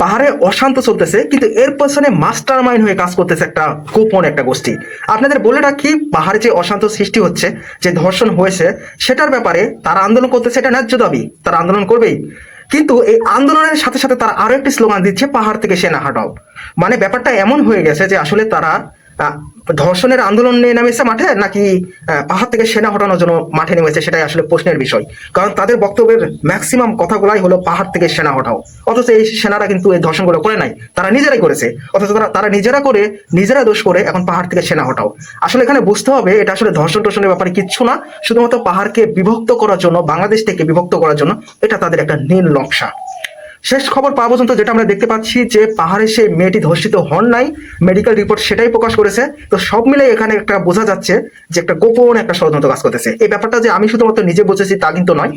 পাহাড়ে অশান্ত চলতেছে, কিন্তু এর পেছনে মাস্টার মাইন্ড হয়ে কাজ করতেছে একটা গোপন একটা গোষ্ঠী। আপনাদের বলে রাখি, পাহাড়ে যে অশান্ত সৃষ্টি হচ্ছে, যে ধর্ষণ হয়েছে, সেটার ব্যাপারে তারা আন্দোলন করতেছে, এটা ন্যায্য দাবি, তারা আন্দোলন করবেই। কিন্তু এই আন্দোলনের সাথে সাথে তারা আরও একটি স্লোগান দিচ্ছে, পাহাড় থেকে সেনা হাটাও। মানে ব্যাপারটা এমন হয়ে গেছে যে আসলে তারা ধর্ষণের আন্দোলন নিয়ে নেমেছে মাঠে নাকি পাহাড় থেকে সেনা হটানোর জন্য মাঠে নেমেছে সেটাই আসলে প্রশ্নের বিষয়। কারণ তাদের বক্তব্যের ম্যাক্সিমাম কথাগুলাই হলো পাহাড় থেকে সেনা হটাও। অথচ এই সেনারা কিন্তু এই ধর্ষণগুলো করে নাই, তারা নিজেরাই করেছে। অথচ তারা তারা নিজেরা করে, নিজেরা দোষ করে এখন পাহাড় থেকে সেনা হটাও। আসলে এখানে বুঝতে হবে, এটা আসলে ধর্ষণ টর্ষণের ব্যাপারে কিচ্ছু না, শুধুমাত্র পাহাড়কে বিভক্ত করার জন্য, বাংলাদেশ থেকে বিভক্ত করার জন্য, এটা তাদের একটা নীল নকশা। শেষ খবর পাওয়া পর্যন্ত যেটা আমরা দেখতে পাচ্ছি যে পাহাড়ে সেই মেয়েটি ধর্ষিত হন নাই। মেডিকেল রিপোর্ট সেটাই প্রকাশ করেছে। তো সব মিলে এখানে একটা বোঝা যাচ্ছে যে একটা গোপন একটা ষড়যন্ত্র কাজ করতেছে। এই ব্যাপারটা যে আমি শুধুমাত্র নিজে বুঝেছি তা কিন্তু নয়।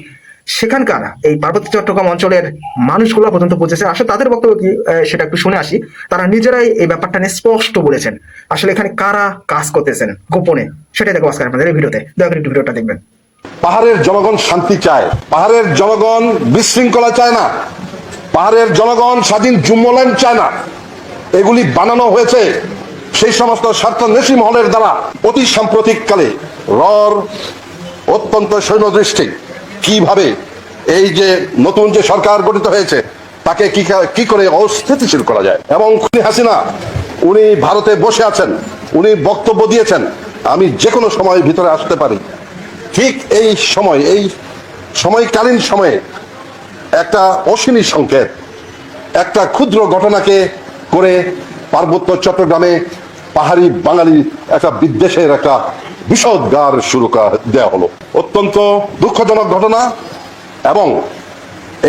সেখানকার এই পার্বত্য চট্টগ্রাম অঞ্চলের মানুষগুলো পর্যন্ত বুঝেছে। আসলে তাদের বক্তব্য কি সেটা একটু শুনে আসি। তারা নিজেরাই এই ব্যাপারটা নিয়ে স্পষ্ট বলেছেন। আসলে এখানে কারা কাজ করতেছেন গোপনে, সেটাই দেখব আজকে আপনাদের এই ভিডিওতে। দয়া করে একটু ভিডিওটা দেখবেন। পাহাড়ের জনগণ শান্তি চায়। পাহাড়ের জনগণ বিশৃঙ্খলা চায় না। পাহাড়ের জনগণ স্বাধীন জুম্মল্যান্ড চায় না। এগুলি বানানো হয়েছে সেই সমস্ত স্বার্থন্বেষী মহলের দ্বারা অতি সাম্প্রতিককালে। রর, অত্যন্ত সৈন্যদৃষ্টি। কীভাবে এই যে নতুন যে সরকার গঠিত হয়েছে, তাকে কি কি করে অস্থিতিশীল করা যায়? এবং খুনি হাসিনা, উনি ভারতে বসে আছেন, উনি বক্তব্য দিয়েছেন, আমি যে কোনো সময় ভিতরে আসতে পারি। ঠিক এই সময়, এই সময়কালীন সময়ে একটা অশ্বিনী সংকেত, একটা ক্ষুদ্র ঘটনাকে করে পার্বত্য চট্টগ্রামে পাহাড়ি বাঙালি একটা বিদ্বেষের একটা বিশদ গার শুরু দেওয়া হলো। অত্যন্ত দুঃখজনক ঘটনা এবং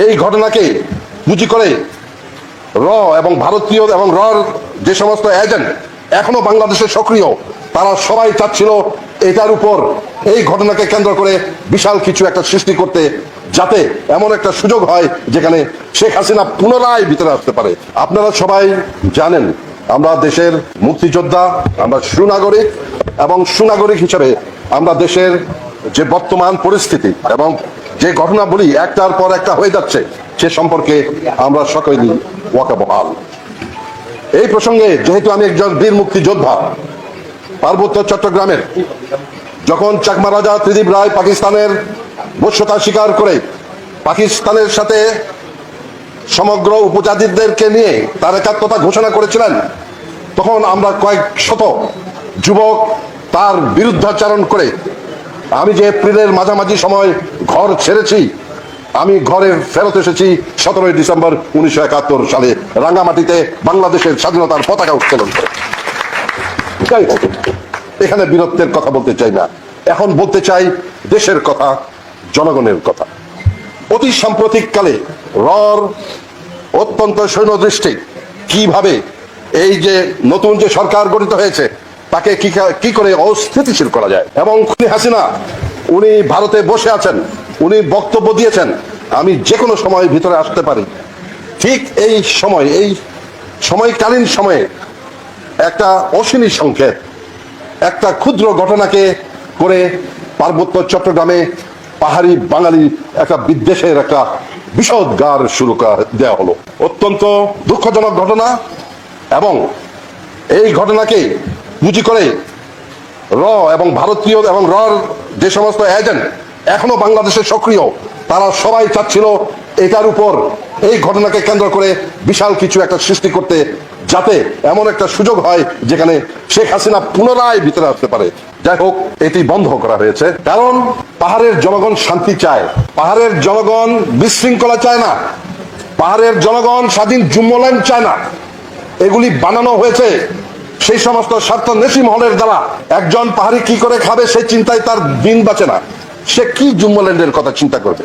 এই ঘটনাকে পুঁজি করে র এবং ভারতীয় এবং রর যে সমস্ত এজেন্ট এখনও বাংলাদেশে সক্রিয়, তারা সবাই চাচ্ছিল এটার উপর এই ঘটনাকে কেন্দ্র করে বিশাল কিছু একটা সৃষ্টি করতে যাতে এমন একটা সুযোগ হয় যেখানে শেখ হাসিনা পুনরায় ভিতরে আসতে পারে। আপনারা সবাই জানেন, আমরা দেশের মুক্তিযোদ্ধা, আমরা সুনাগরিক এবং সুনাগরিক হিসেবে আমরা দেশের যে বর্তমান পরিস্থিতি এবং যে ঘটনাবলী একটার পর একটা হয়ে যাচ্ছে, সে সম্পর্কে আমরা সকলেই ওয়াকাবহাল। এই প্রসঙ্গে যেহেতু আমি একজন বীর মুক্তিযোদ্ধা, পার্বত্য চট্টগ্রামের, যখন চাকমা রাজা ত্রিদীপ রায় পাকিস্তানের বশ্যতা স্বীকার করে পাকিস্তানের সাথে সমগ্র উপজাতিদেরকে নিয়ে তার একাত্মতা ঘোষণা করেছিলেন, তখন আমরা কয়েক শত যুবক তার বিরুদ্ধাচারণ করে, আমি যে এপ্রিলের মাঝামাঝি সময় ঘর ছেড়েছি, আমি ঘরে ফেরত এসেছি সতেরোই ডিসেম্বর উনিশশো একাত্তর সালে রাঙ্গামাটিতে বাংলাদেশের স্বাধীনতার পতাকা উত্তোলন করে। এখানে বীরত্বের কথা বলতে চাই না। এখন বলতে চাই দেশের কথা। জনগণের কথা। অতি সাম্প্রতিককালে রর অত্যন্ত সৈন্যদৃষ্টি। কীভাবে এই যে নতুন যে সরকার গঠিত হয়েছে, তাকে কি করে অস্থিতিশীল করা যায়? এবং খুনি হাসিনা, উনি ভারতে বসে আছেন, উনি বক্তব্য দিয়েছেন, আমি যে কোনো সময় ভিতরে আসতে পারি। ঠিক এই সময়, এই সময়কালীন সময়ে একটা অশ্বিনী সংকেত, একটা ক্ষুদ্র ঘটনাকে করে পার্বত্য চট্টগ্রামে পাহাড়ি বাঙালি একটা বিদ্বেষের একটা বিশদ গার শুরু দেওয়া হলো। অত্যন্ত দুঃখজনক ঘটনা এবং এই ঘটনাকে পুঁজি করে র এবং ভারতীয় এবং রর যে সমস্ত এজেন্ট এখনও বাংলাদেশে সক্রিয়, তারা সবাই চাচ্ছিল এটার উপর এই ঘটনাকে কেন্দ্র করে বিশাল কিছু একটা সৃষ্টি করতে যাতে এমন একটা সুযোগ হয় যেখানে শেখ হাসিনা পুনরায় ভিতরে আসতে পারে। যাই হোক, এটি বন্ধ করা হয়েছে। কারণ পাহাড়ের জনগণ শান্তি চায়। পাহাড়ের জনগণ বিশৃঙ্খলা চায় না। পাহাড়ের জনগণ স্বাধীন জুম্মল্যান্ড চায় না। এগুলি বানানো হয়েছে। সেই সমস্ত স্বার্থন্বেষী মহলের দ্বারা একজন পাহাড়ি কি করে খাবে সেই চিন্তায় তার দিন বাঁচে না। সে কি জুম্মল্যান্ডের কথা চিন্তা করবে?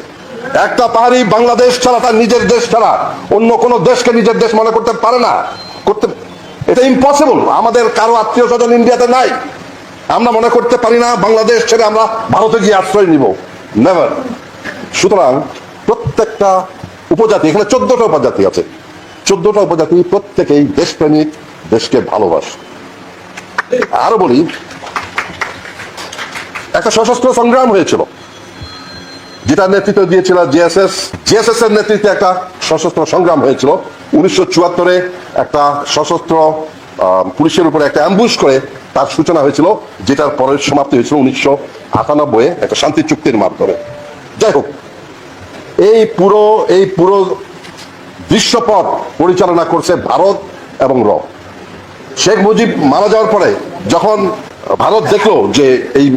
একটা পাহাড়ি বাংলাদেশ ছাড়া, তার নিজের দেশ ছাড়া অন্য কোনো দেশকে নিজের দেশ মনে করতে পারে না। করতে এটা ইম্পসিবল আমাদের কারও আত্মীয় স্বজন ইন্ডিয়াতে নাই, আমরা মনে করতে পারি না বাংলাদেশ ছেড়ে আমরা ভারতে গিয়ে আশ্রয় নিব। নেভার সুতরাং প্রত্যেকটা উপজাতি, এখানে চোদ্দটা উপজাতি আছে। চোদ্দটা উপজাতি প্রত্যেকেই দেশপ্রেমিক দেশকে ভালোবাসে। আরও বলি, একটা সশস্ত্র সংগ্রাম হয়েছিল যেটা নেতৃত্ব দিয়েছিল জিএসএস জিএসএস এর নেতৃত্বে একটা সশস্ত্র সংগ্রাম হয়েছিল। উনিশশো চুয়াত্তরে একটা সশস্ত্র পুলিশের উপরে একটা অ্যাম্বুশ করে তার সূচনা হয়েছিল, যেটার পরে সমাপ্তি হয়েছিল উনিশশো আটানব্বই একটা শান্তি চুক্তির মাধ্যমে। যাই হোক, এই পুরো এই পুরো দৃশ্যপট পরিচালনা করছে ভারত এবং র শেখ মুজিব মারা যাওয়ার পরে যখন ভারত দেখল যে এই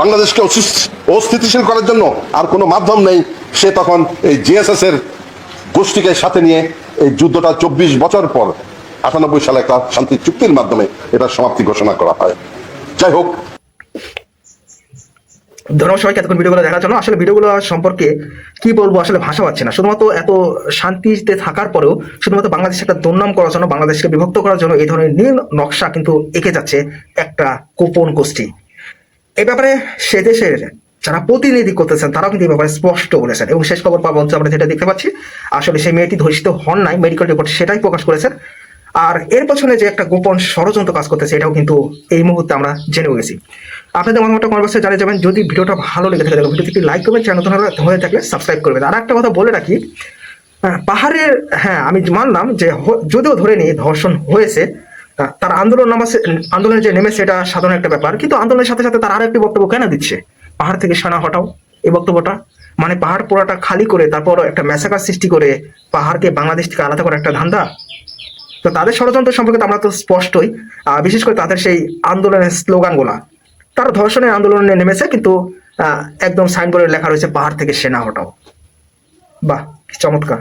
বাংলাদেশকে অস্থিতিশীল করার জন্য আর কোনো মাধ্যম নেই, সে তখন এই জিএসএস এর গোষ্ঠীকে সাথে নিয়ে এই যুদ্ধটা চব্বিশ বছর পর আটানব্বই সালে একটা শান্তি চুক্তির মাধ্যমে এটা সমাপ্তি ঘোষণা করা হয়। যাই হোক। ধন্যবাদ সবাইকে এতক্ষণ ভিডিওগুলো দেখার জন্য। আসলে ভিডিওগুলো সম্পর্কে কি বলব, আসলে ভাষা পাচ্ছে না। শুধুমাত্র এত শান্তিতে থাকার পরেও শুধুমাত্র বাংলাদেশ একটা দুর্নাম করার জন্য, বাংলাদেশকে বিভক্ত করার জন্য এই ধরনের নীল নকশা কিন্তু এঁকে যাচ্ছে একটা কোপন গোষ্ঠী। এই ব্যাপারে সে দেশের যারা প্রতিনিধি করতেছেন, তারাও কিন্তু এই ব্যাপারে স্পষ্ট বলেছেন। এবং শেষ খবর পাবো আমরা যেটা দেখতে পাচ্ছি, আসলে সেই মেয়েটি ধর্ষিত হন নাই মেডিকেল রিপোর্ট সেটাই প্রকাশ করেছেন। আর এর পেছনে যে একটা গোপন ষড়যন্ত্র কাজ করতেছে, এটাও কিন্তু এই মুহূর্তে আমরা জেনেও গেছি। আপনাদের মতামতটা কনভার্সে জানিয়ে যাবেন। যদি ভিডিওটা ভালো লেগে থাকে, তাহলে ভিডিওটি লাইক করবেন চ্যানেল হয়ে থাকলে সাবস্ক্রাইব করবেন। আর একটা কথা বলে রাখি পাহাড়ের হ্যাঁ আমি মানলাম যে যদিও ধরে নিই ধর্ষণ হয়েছে তার আন্দোলন নামাছে আন্দোলনে যে নেমেছে, এটা সাধারণ একটা ব্যাপার। কিন্তু আন্দোলনের সাথে সাথে তার আরও একটি বক্তব্য কেন দিচ্ছে? পাহাড় থেকে সেনা হটাও এই বক্তব্যটা। মানে পাহাড় পোড়াটা খালি করে তারপর একটা ম্যাসাকার সৃষ্টি করে পাহাড়কে বাংলাদেশ থেকে আলাদা করার একটা ধান্দা। তো তাদের ষড়যন্ত্র সম্পর্কে তো আমরা তো স্পষ্টই বিশেষ করে তাদের সেই আন্দোলনের স্লোগানগুলা। তারা ধর্ষণের আন্দোলনে নেমেছে কিন্তু একদম সাইনবোর্ডে লেখা রয়েছে পাহাড় থেকে সেনা হটাও। বাহ চমৎকার।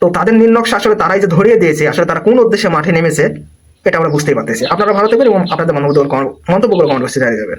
তো তাদের নীল নকশা আসলে তারাই যে ধরিয়ে দিয়েছে, আসলে তারা কোন উদ্দেশ্যে মাঠে নেমেছে, এটা আমরা বুঝতেই পারতেছি। আপনারা ভালো থাকবেন এবং আপনাদের মন্তব্য মন্তব্য করে কমেন্ট বক্সে জানিয়ে যাবেন